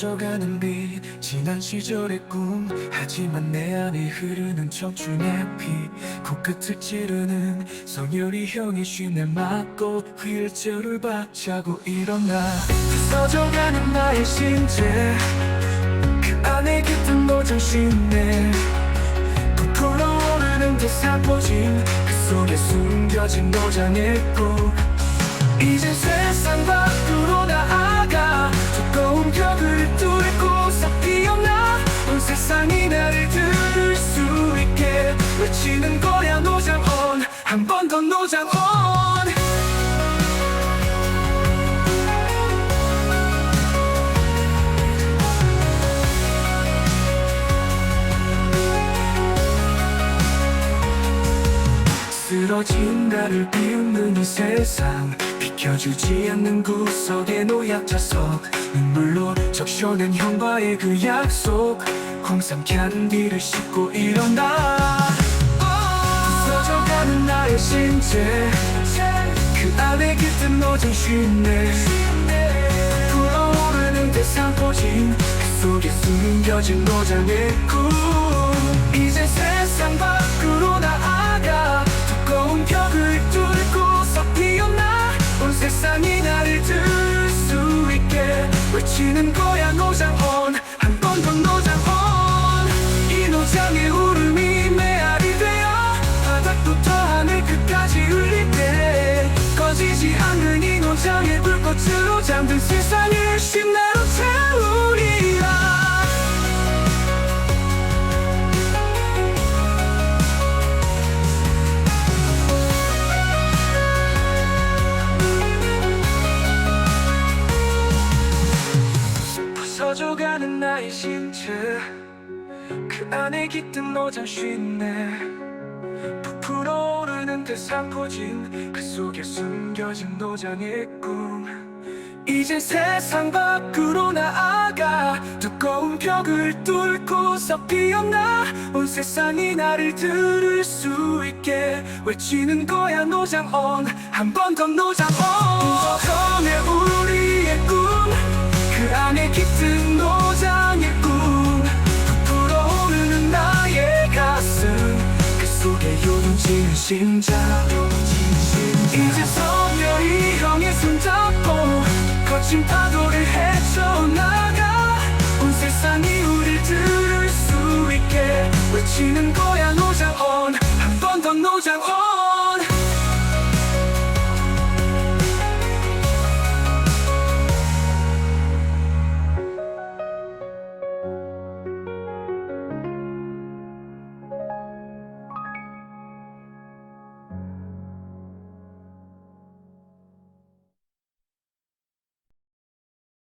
꺼져가는 빛. 지난 시절의 꿈. 하지만 내 안에 흐르는 청춘의 피. 코끝을 찌르는 성열이 형의 쉰내 맞고 휠체어를 박차고 일어나 써져가는 나의 신체. 그 안에 깃든 노정 쉰내 부풀어 오르는 대사포진 그 속에 숨겨진 노장의 꿈 이제 세상 밖 쓰러진 나를 비웃는 이 세상. 비켜주지 않는 구석의 노약자석. 눈물로 적셔낸 형과의 그 약속. 홍삼 캔디를 씹고 일어나. 부서져가는 나의 신체. 그 안에 깃든 노정 쉰내. 불어오르는 대상포진. 그 속에 숨겨진 노장의 꿈. 이제 세상 밖으로 나아가 외치는 거야 노장온 한번 더 노장온 이 노장의 울음이 메아리 되어 바닥부터 하늘 끝까지 울릴 때 꺼지지 않는 이 노장의 불꽃으로 잠든 신체 그 안에 깃든 노장 쉰내 부풀어 오르는 대상포진 그 속에 숨겨진 노장의 꿈. 이제 세상 밖으로 나아가 두꺼운 벽을 뚫고서 피어나? 온 세상이 나를 들을 수 있게 외치는 거야 노장 온 한 번 더 노장온 전에 우리의 꿈 속에 요동치는 심장. 이제 선별이 형이 손잡고 거친 파도를 헤쳐나가 온 세상이 우릴 들을 수 있게 외치는 것